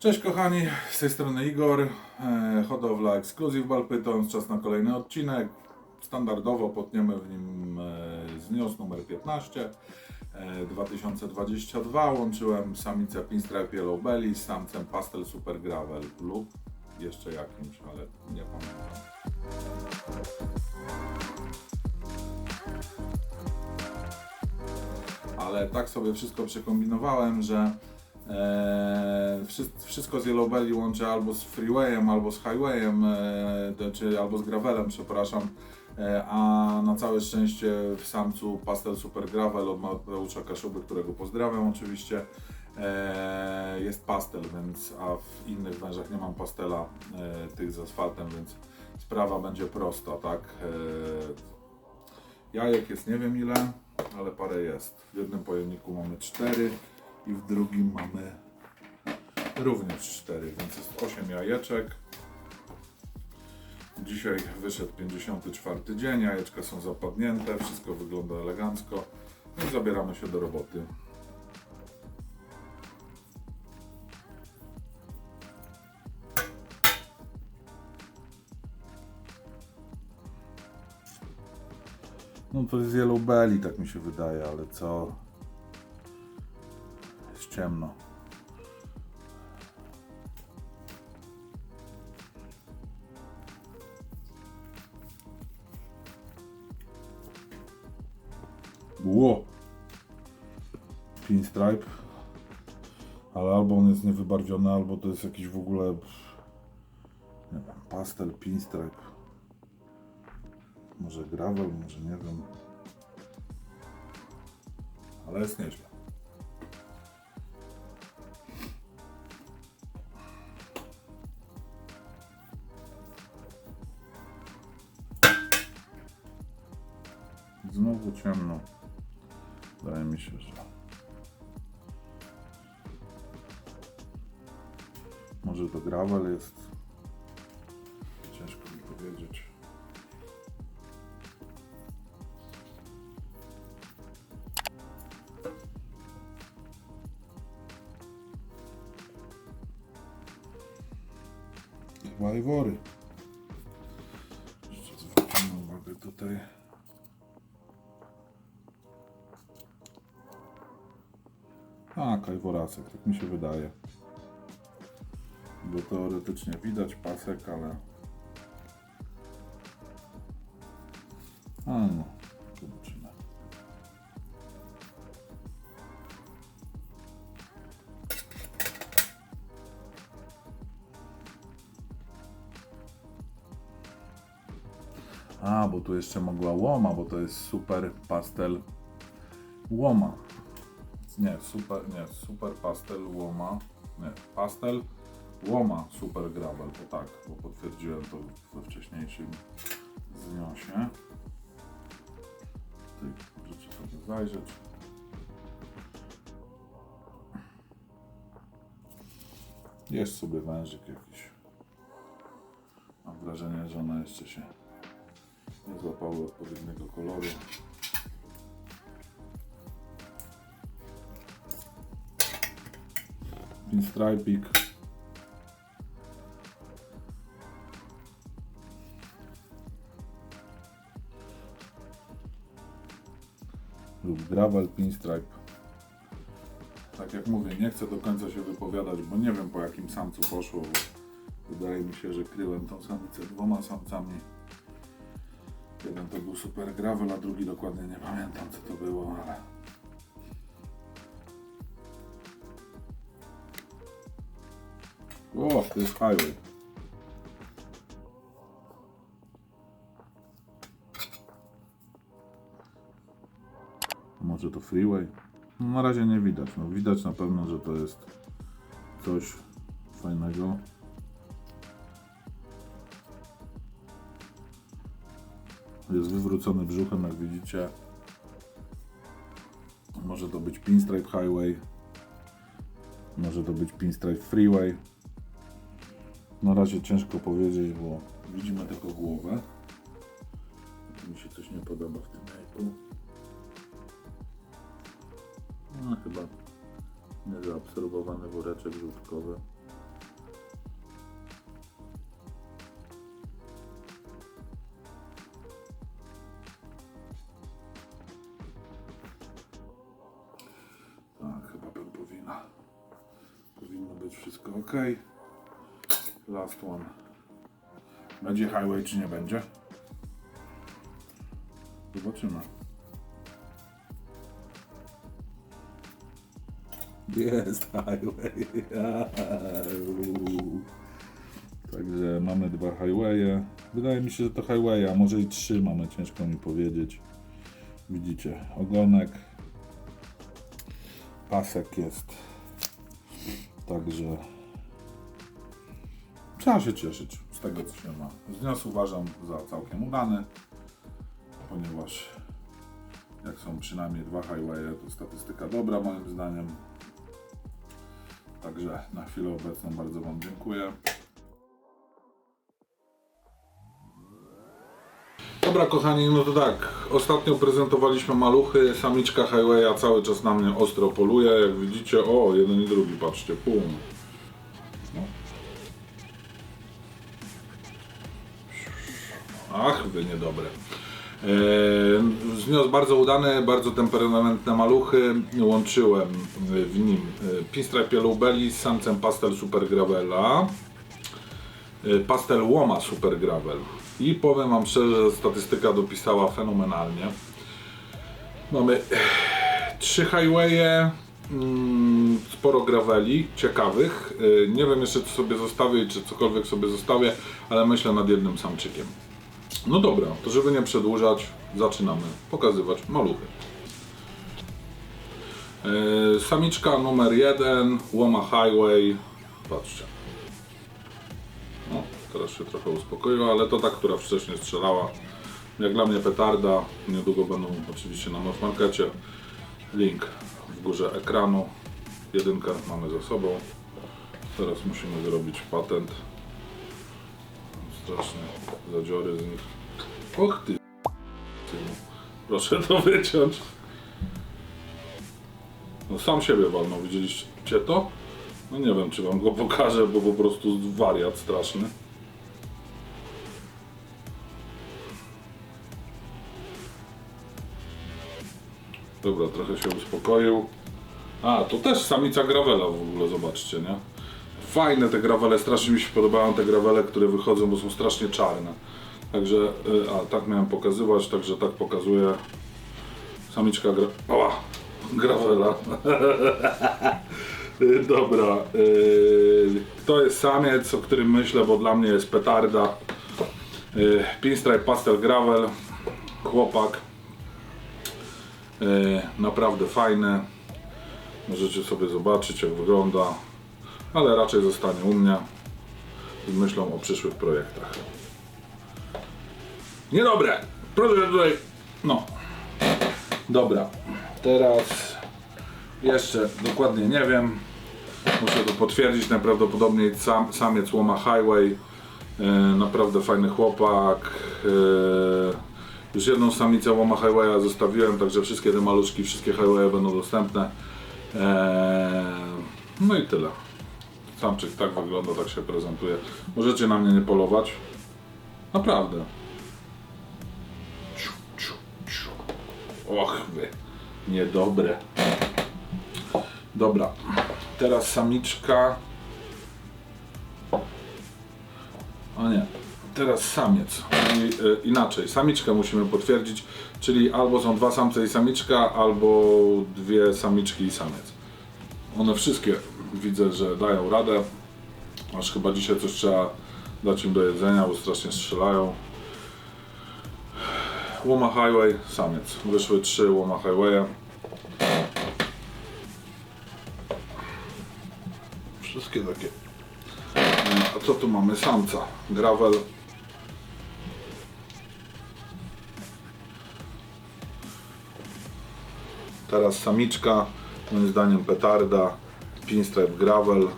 Cześć kochani, z tej strony Igor, e, hodowla Exclusive Balpyton, czas na kolejny odcinek. Standardowo potniemy w nim e, numer 15, e, 2022. Łączyłem samicę Pinstripe Yellow Belly z samcem Pastel Super Gravel lub jeszcze jakimś, ale nie pamiętam. ale tak sobie wszystko przekombinowałem, że e, wszy- wszystko z Yellow Belly łączę albo z freewayem, albo z highwayem, e, czy albo z gravelem, przepraszam. E, a na całe szczęście w samcu Pastel Super Gravel od Mateusza Kaszuby, którego pozdrawiam oczywiście, e, jest pastel, więc a w innych wężach nie mam pastela e, tych z asfaltem, więc sprawa będzie prosta, tak? E, Jajek jest nie wiem ile, ale parę jest. W jednym pojemniku mamy 4 i w drugim mamy również 4, więc jest 8 jajeczek. Dzisiaj wyszedł 54 dzień, jajeczka są zapadnięte, wszystko wygląda elegancko. No i zabieramy się do roboty. No to jest Yellow Belly, tak mi się wydaje, ale co? Ciemno. Ło! Pinstripe. Ale albo on jest niewybarwiony, albo to jest jakiś w ogóle... Nie wiem, pastel, pinstripe. Może gravel, może nie wiem. Ale jest nieźle. Znowu ciemno. Wydaje mi się, że. Może to gravel jest. Ciężko mi powiedzieć. Chyba i wory. Jeszcze zwrócimy uwagę tutaj. A, kajworasek, tak mi się wydaje. Bo teoretycznie widać pasek, ale... A no, zobaczymy. A, bo tu jeszcze mogła łoma, bo to jest super pastel łoma. Nie, super, nie, super pastel łoma. Nie, pastel łoma super gravel, bo tak, bo potwierdziłem to we wcześniejszym zniosie. Tutaj możecie sobie zajrzeć. Jest sobie wężyk jakiś. Mam wrażenie, że one jeszcze się nie złapały odpowiedniego koloru. Pinstripik. Lub gravel pinstripe. Tak jak mówię, nie chcę do końca się wypowiadać, bo nie wiem po jakim samcu poszło, wydaje mi się, że kryłem tą samicę dwoma samcami. Jeden to był super gravel, a drugi dokładnie nie pamiętam co to było, ale O, to jest highway. Może to freeway? No, na razie nie widać. No, widać na pewno, że to jest coś fajnego. Jest wywrócony brzuchem, jak widzicie. Może to być Pinstripe Highway. Może to być Pinstripe Freeway. Na razie ciężko powiedzieć, bo widzimy tylko głowę. Mi się coś nie podoba w tym jajku. No chyba niezaabsorbowany woreczek żółtkowy. Tak, chyba powinna. Powinno być wszystko ok. Last one. Będzie highway czy nie będzie? Zobaczymy. Jest highway. Także mamy dwa highwaye. Wydaje mi się, że to highway, a może i trzy mamy, ciężko mi powiedzieć. Widzicie, ogonek. Pasek jest. Także trzeba się cieszyć z tego, co się ma. Znios uważam za całkiem udany, ponieważ jak są przynajmniej dwa highwaye, to statystyka dobra moim zdaniem. Także na chwilę obecną bardzo Wam dziękuję. Dobra kochani, no to tak, ostatnio prezentowaliśmy maluchy, samiczka Highwaya cały czas na mnie ostro poluje, jak widzicie, o, jeden i drugi, patrzcie, pum. Ach, wy niedobre. Znios bardzo udany, bardzo temperamentne maluchy. Łączyłem w nim e, Pinstripe Yellow Belly z samcem Pastel Super Gravela. E, Pastel Łoma Super Gravel. I powiem Wam szczerze, że statystyka dopisała fenomenalnie. Mamy trzy highwaye, mm, sporo graveli ciekawych. Nie wiem jeszcze co sobie zostawię, czy cokolwiek sobie zostawię, ale myślę nad jednym samczykiem. No dobra, to żeby nie przedłużać, zaczynamy pokazywać maluchy. E, Samiczka numer jeden, Łoma Highway. Patrzcie. No, teraz się trochę uspokoiła, ale to ta, która wcześniej strzelała. Jak dla mnie petarda. Niedługo będą oczywiście na markecie. Link w górze ekranu. Jedynkę mamy za sobą. Teraz musimy zrobić patent. Straszne zadziory z nich. Och ty. synu. Proszę to wyciąć. No sam siebie walnął, widzieliście to? No nie wiem, czy wam go pokażę, bo po prostu wariat straszny. Dobra, trochę się uspokoił. A, to też samica gravela w ogóle, zobaczcie, nie? Fajne te gravele, strasznie mi się podobają te gravele, które wychodzą, bo są strasznie czarne. Także, y, a tak miałem pokazywać, także tak pokazuję. Samiczka gra... Oła! Gravela. Y, Dobra. y, To jest samiec, o którym myślę, bo dla mnie jest petarda. Pinstripe Pastel Gravel. Chłopak. Naprawdę fajny. Możecie sobie zobaczyć jak wygląda. Ale raczej zostanie u mnie. Z myślą o przyszłych projektach. Niedobre! Proszę tutaj. No. Dobra. Teraz jeszcze dokładnie nie wiem. Muszę to potwierdzić. Najprawdopodobniej sam, samiec łoma highway. E, naprawdę fajny chłopak. E, już jedną samicę łoma highwaya zostawiłem, także wszystkie te maluszki, wszystkie highwaye będą dostępne. E, no i tyle. Samczyk tak wygląda, tak się prezentuje. Możecie na mnie nie polować. Naprawdę. Ciu, ciu, ciu. Och wy, niedobre. Dobra, teraz samiczka. A nie, teraz samiec. I, e, inaczej, samiczkę musimy potwierdzić, czyli albo są dwa samce i samiczka, albo dwie samiczki i samiec. One wszystkie widzę, że dają radę. Aż chyba dzisiaj coś trzeba dać im do jedzenia, bo strasznie strzelają. Łoma Highway, samiec. Wyszły trzy Łoma Highway'e. Wszystkie takie. A co tu mamy? Samca. Gravel. Teraz samiczka. Moim zdaniem petarda. Pinstripe Gravel.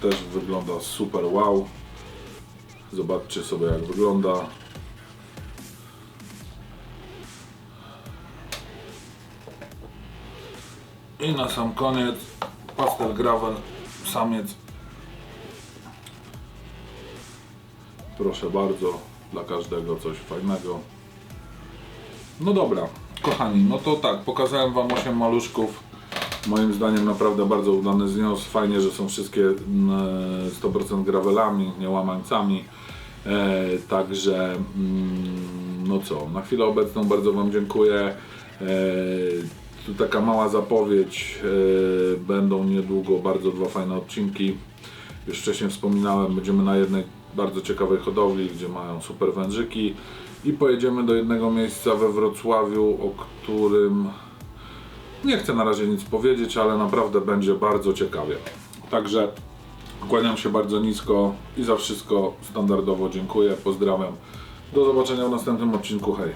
Też wygląda super wow. Zobaczcie sobie jak wygląda. I na sam koniec pastel gravel samiec. Proszę bardzo, dla każdego coś fajnego. No dobra, kochani, no to tak, pokazałem Wam 8 maluszków. Moim zdaniem naprawdę bardzo udany znios. Fajnie, że są wszystkie mm, e, 100% gravelami, nie łamańcami. E, także mm, no co, na chwilę obecną bardzo Wam dziękuję. E, tu taka mała zapowiedź. E, będą niedługo bardzo dwa fajne odcinki. Już wcześniej wspominałem, będziemy na jednej bardzo ciekawej hodowli, gdzie mają super wężyki i pojedziemy do jednego miejsca we Wrocławiu, o którym nie chcę na razie nic powiedzieć, ale naprawdę będzie bardzo ciekawie. Także kłaniam się bardzo nisko i za wszystko standardowo dziękuję, pozdrawiam. Do zobaczenia w następnym odcinku, hej!